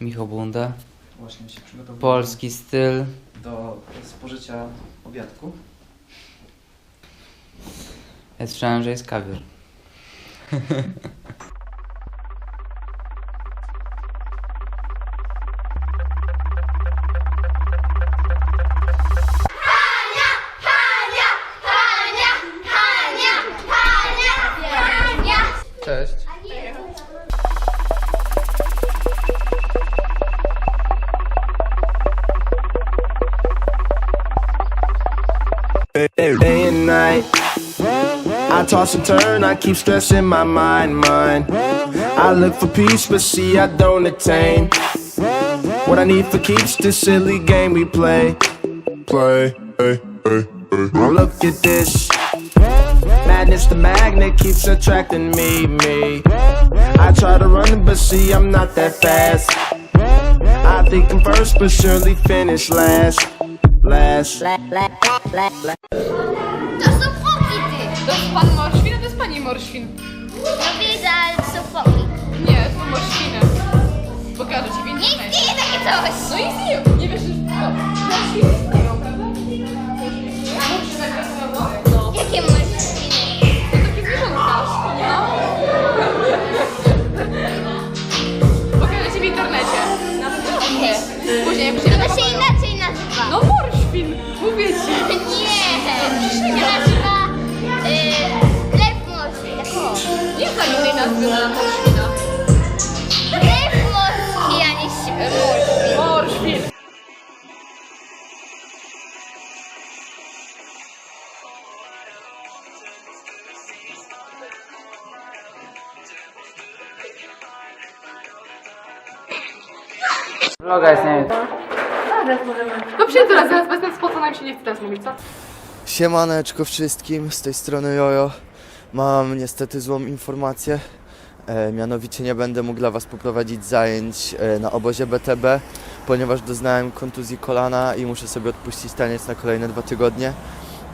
Michał Bunda. Właśnie się przygotowuję Polski styl. do spożycia obiadku. Ja słyszałem, że jest kawior. Day and night. I toss and turn, I keep stressing my mind, mind. I look for peace, but see, I don't attain. What I need for keeps this silly game we play. Play, hey, hey, hey. Look at this. Madness, the magnet keeps attracting me, me. I try to run, but see, I'm not that fast. I think I'm first, but surely finish last. Last. To są foki, ty. To jest pan Morświn, a to jest pani Morświn. No widzę, ale to są foki. Nie, to są Morświny. Pokażę ci w Nie internecie. istnieje takie coś. No istnieją, nie wiesz, że... O, Morświny istnieją, prawda? Morświny No. Jakie morświny? Vloga jest nie No przyjdź teraz, zaraz bez ten spot, nam się nie chce teraz mówić, co? Siemaneczko wszystkim, z tej strony Jojo. Mam niestety złą informację. E, mianowicie nie będę mógł dla Was poprowadzić zajęć e, na obozie BTB, ponieważ doznałem kontuzji kolana i muszę sobie odpuścić taniec na kolejne dwa tygodnie.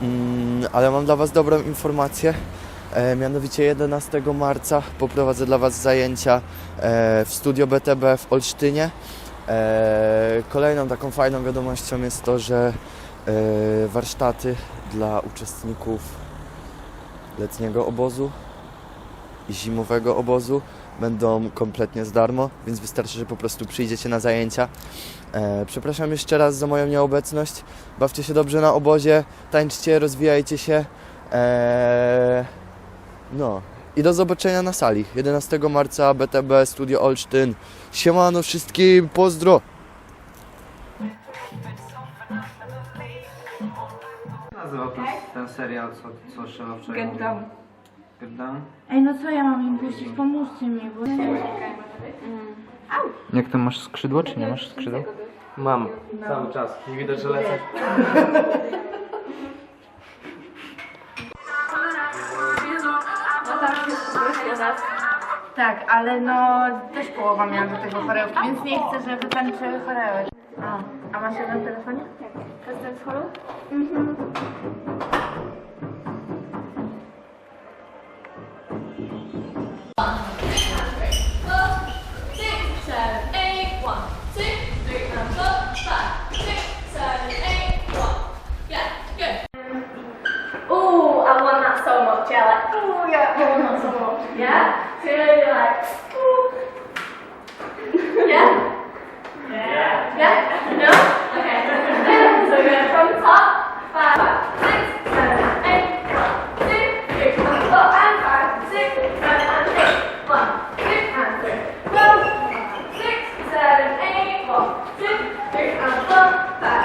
Mm, ale mam dla Was dobrą informację. E, mianowicie 11 marca poprowadzę dla Was zajęcia e, w studio BTB w Olsztynie. E, kolejną taką fajną wiadomością jest to, że e, warsztaty dla uczestników letniego obozu i zimowego obozu będą kompletnie z darmo, więc wystarczy, że po prostu przyjdziecie na zajęcia. E, przepraszam jeszcze raz za moją nieobecność. Bawcie się dobrze na obozie, tańczcie, rozwijajcie się. No i do zobaczenia na sali. 11 marca BTB Studio Olsztyn. Siemano wszystkim, pozdro! Nazywał ten, ten serial, co, co Szela wczoraj Get mówiła? down. Get Down? Ej, no co ja mam im puścić? Pomóżcie mi, bo... Jak to masz skrzydło, czy nie masz skrzydła? Mam, cały czas. Nie widać, że lecę. Tak, ale no też połowa miała do tego choreografii, więc nie chcę, żeby tańczyły choreografii. A, a masz jeden w telefonie? Tak. To jest ten Mhm. That so much. Yeah, like, ooh, yeah, I want that so much. Yeah? So you're like, ooh. yeah? Yeah. Yeah? No? Okay. so we're going from top, five, six, seven, eight, one, two, three, and four, and five, six, seven, and eight, one, two, and three, four, six, seven, eight, one, two, three, and four, five,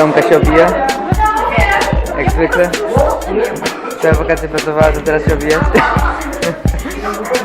domka się obije. Jak zwykle. Całe wakacje pracowała, to teraz się obije.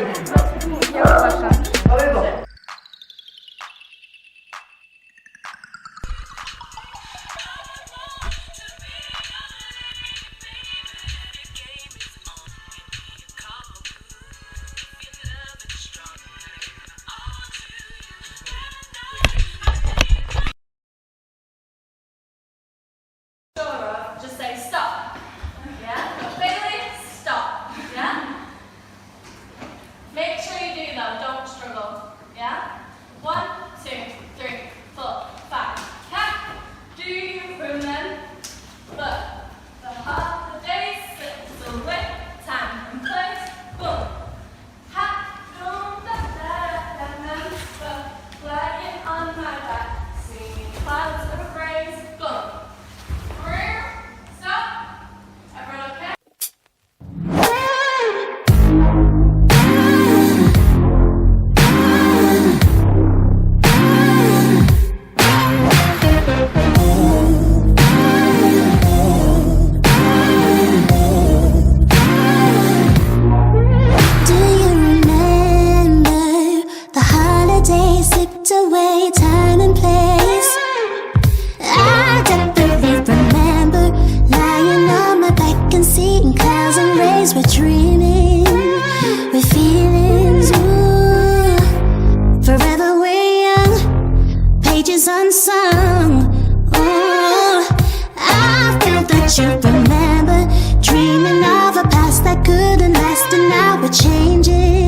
you remember dreaming of a past that couldn't last, and now we're changing,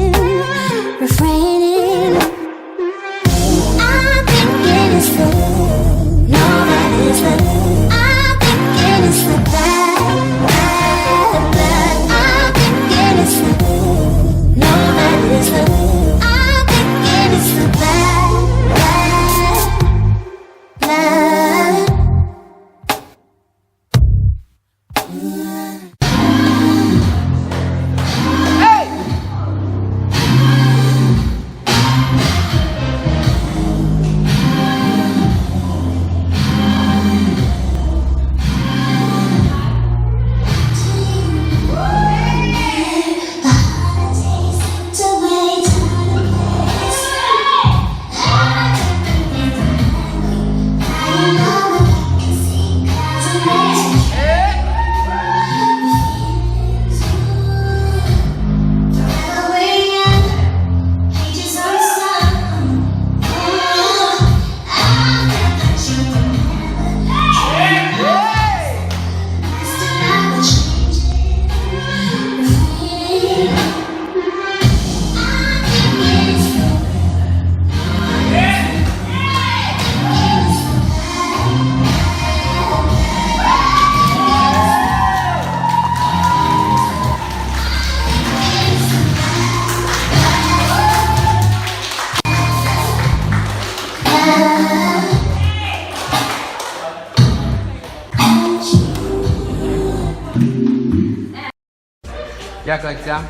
Jak lekcja?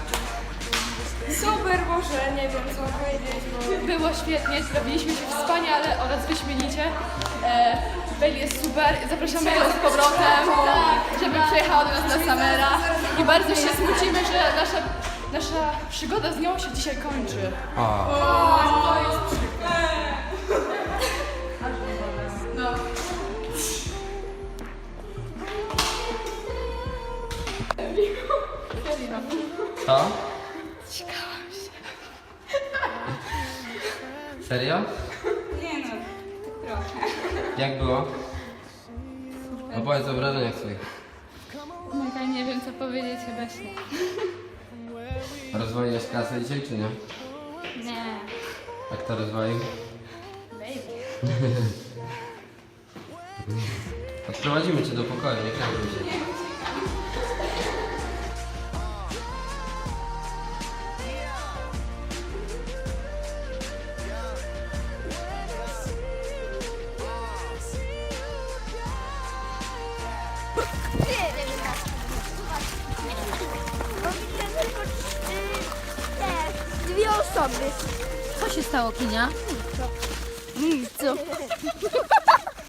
Super, może nie wiem co powiedzieć, bo było świetnie, zrobiliśmy się wspaniale oraz wyśmienicie. E, Beli jest super, zapraszamy ją z powrotem, żeby przyjechała do nas na Samera i bardzo się smucimy, że nasza, nasza przygoda z nią się dzisiaj kończy. O. Co? Ciekałam się. Serio? Nie no, trochę. Jak było? Opowiedz o wrażeniach swoich. Mega nie wiem co powiedzieć, chyba się. Rozwoiłeś klasę dzisiaj, czy nie? Nie. A kto rozwoił? Odprowadzimy cię do pokoju, nie krępuj się. Co się stało, Kinia? Co?